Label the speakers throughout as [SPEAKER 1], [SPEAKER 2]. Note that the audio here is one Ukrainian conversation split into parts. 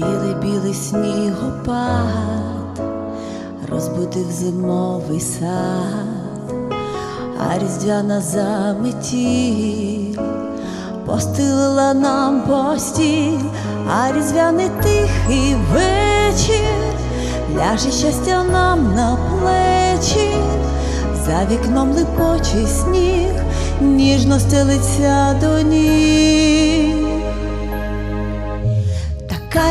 [SPEAKER 1] коли снігопад розбудив зимовий сад, а різдвяна заметіль постелила нам постіль, а різдвяний тихий вечір ляже щастя нам на плечі, за вікном липочий сніг, ніжно стелиться до ніг.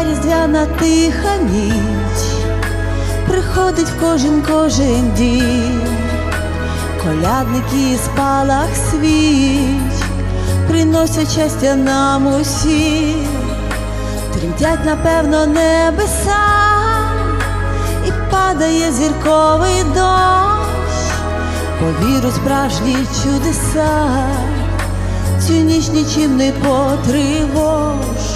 [SPEAKER 1] Різдвяна тиха ніч. Приходить в кожен кожен дім, колядники і спалах свіч. Приносять щастя нам усім, тремтять, напевно, небеса, і падає зірковий дощ, повіру справжні чудеса, цю ніч нічим не потривож.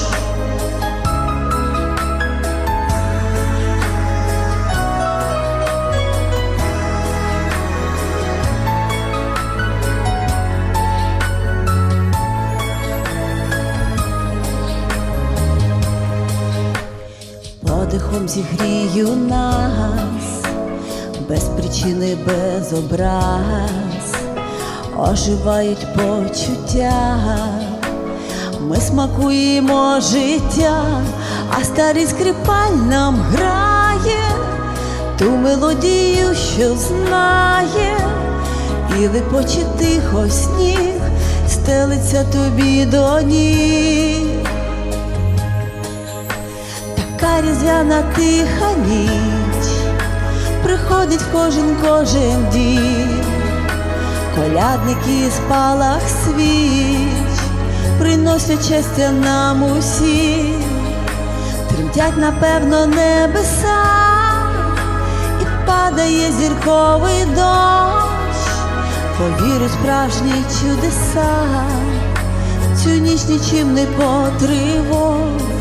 [SPEAKER 1] Подихом зігрію нас, без причини, без образ, оживають почуття, ми смакуємо життя, а старий скрипаль нам грає. Ту мелодію, що знає, і липоче тихо сніг стелиться тобі до ніг. Різдвяна тиха ніч приходить в кожен кожен дім, колядники і спалах свіч. Приносять щастя нам усім, тремтять, напевно, небеса, і падає зірковий дощ, повірю справжні чудеса, цю ніч нічим не потривож.